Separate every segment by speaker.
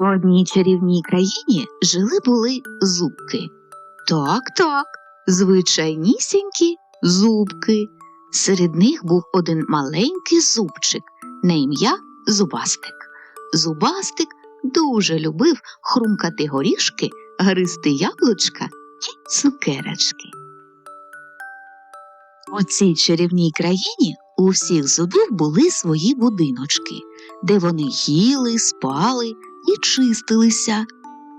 Speaker 1: В одній чарівній країні жили були зубки. Так, так, звичайнісінькі зубки. Серед них був один маленький зубчик на ім'я Зубастик. Зубастик дуже любив хрумкати горішки, гризти яблучка і цукерочки. У цій чарівній країні у всіх зубів були свої будиночки, де вони їли, спали і чистилися.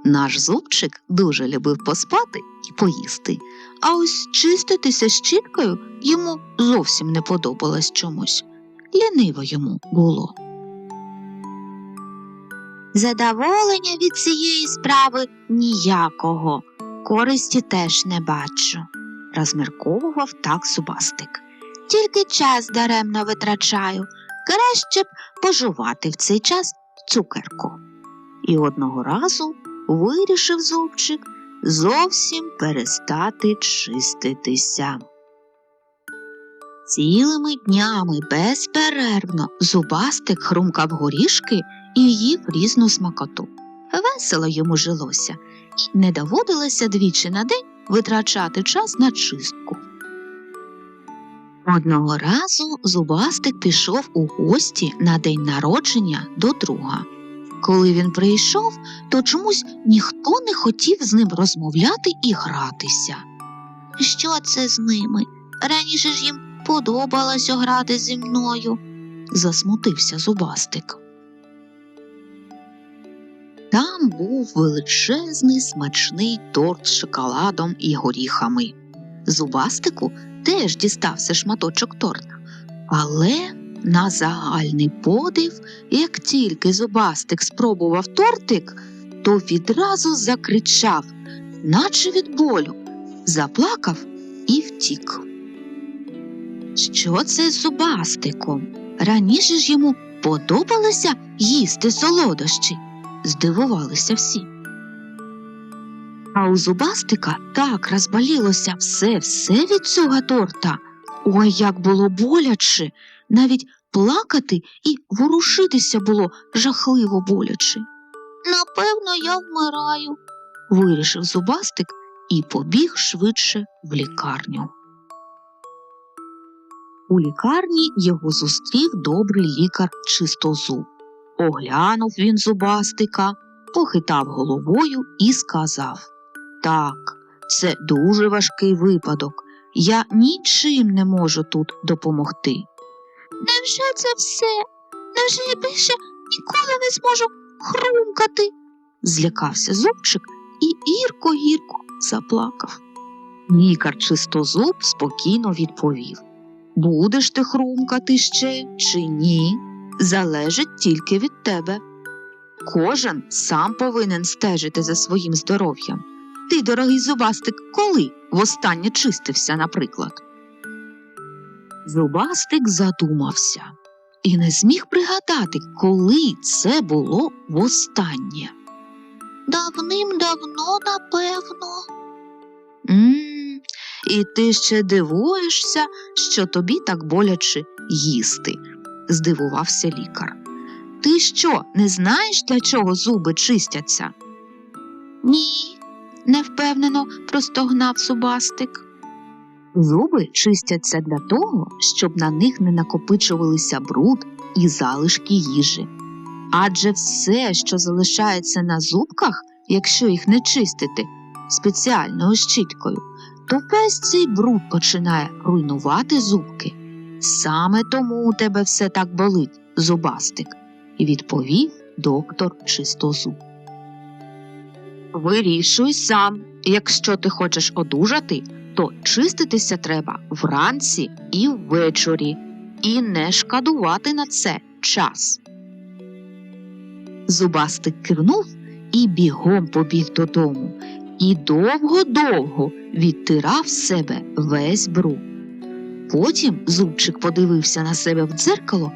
Speaker 1: Наш зубчик дуже любив поспати і поїсти, а ось чиститися щіткою йому зовсім не подобалось чомусь. Ліниво йому було. Задоволення від цієї справи ніякого, користі теж не бачу, розмірковував так зубастик. Тільки час даремно витрачаю, краще б пожувати в цей час цукерку. І одного разу вирішив зубчик зовсім перестати чиститися. Цілими днями безперервно зубастик хрумкав горішки і їв різну смакоту. Весело йому жилося, і не доводилося двічі на день витрачати час на чистку. Одного разу зубастик пішов у гості на день народження до друга. Коли він прийшов, то чомусь ніхто не хотів з ним розмовляти і гратися. Що це з ними? Раніше ж їм подобалося грати зі мною, засмутився зубастик. Там був величезний смачний торт з шоколадом і горіхами. Зубастику теж дістався шматочок торта, але на загальний подив, як тільки зубастик спробував тортик, то відразу закричав, наче від болю, заплакав і втік. Що це з зубастиком? Раніше ж йому подобалося їсти солодощі, здивувалися всі. А у зубастика так розболілося все все від цього торта. Ой, як було боляче, навіть плакати і ворушитися було жахливо боляче. Напевно, я вмираю, вирішив зубастик і побіг швидше в лікарню. У лікарні його зустрів добрий лікар чистозуб. Оглянув він зубастика, похитав головою і сказав Так, це дуже важкий випадок. Я нічим не можу тут допомогти. Невже це все? Невже я більше ніколи не зможу хрумкати? злякався зубчик і гірко гірко заплакав. Лікар чистозуб спокійно відповів Будеш ти хрумкати ще чи ні, залежить тільки від тебе. Кожен сам повинен стежити за своїм здоров'ям. Ти, дорогий зубастик, коли востаннє чистився, наприклад? Зубастик задумався і не зміг пригадати, коли це було востаннє. Давним-давно, напевно. м і ти ще дивуєшся, що тобі так боляче їсти, здивувався лікар. Ти що, не знаєш, для чого зуби чистяться? Ні, невпевнено простогнав зубастик. Зуби чистяться для того, щоб на них не накопичувалися бруд і залишки їжі. Адже все, що залишається на зубках, якщо їх не чистити спеціальною щіткою, то весь цей бруд починає руйнувати зубки. Саме тому у тебе все так болить, зубастик, відповів доктор чистозуб. Вирішуй сам, якщо ти хочеш одужати, то чиститися треба вранці і ввечері, і не шкодувати на це час. Зубастик кивнув і бігом побіг додому, і довго-довго відтирав себе весь бруд. Потім зубчик подивився на себе в дзеркало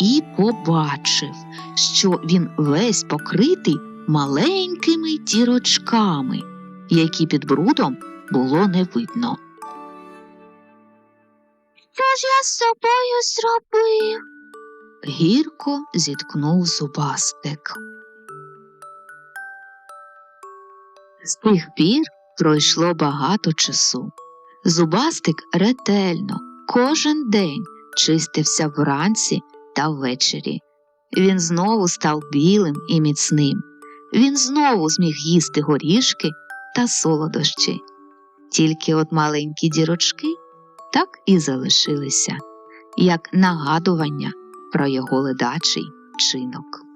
Speaker 1: і побачив, що він весь покритий маленькими дірочками, які під брудом було не видно. Що ж я з собою зробив? гірко зіткнув зубастик. З тих пір пройшло багато часу. Зубастик ретельно кожен день чистився вранці та ввечері. Він знову став білим і міцним. Він знову зміг їсти горішки та солодощі. Тільки от маленькі дірочки так і залишилися, як нагадування про його ледачий чинок.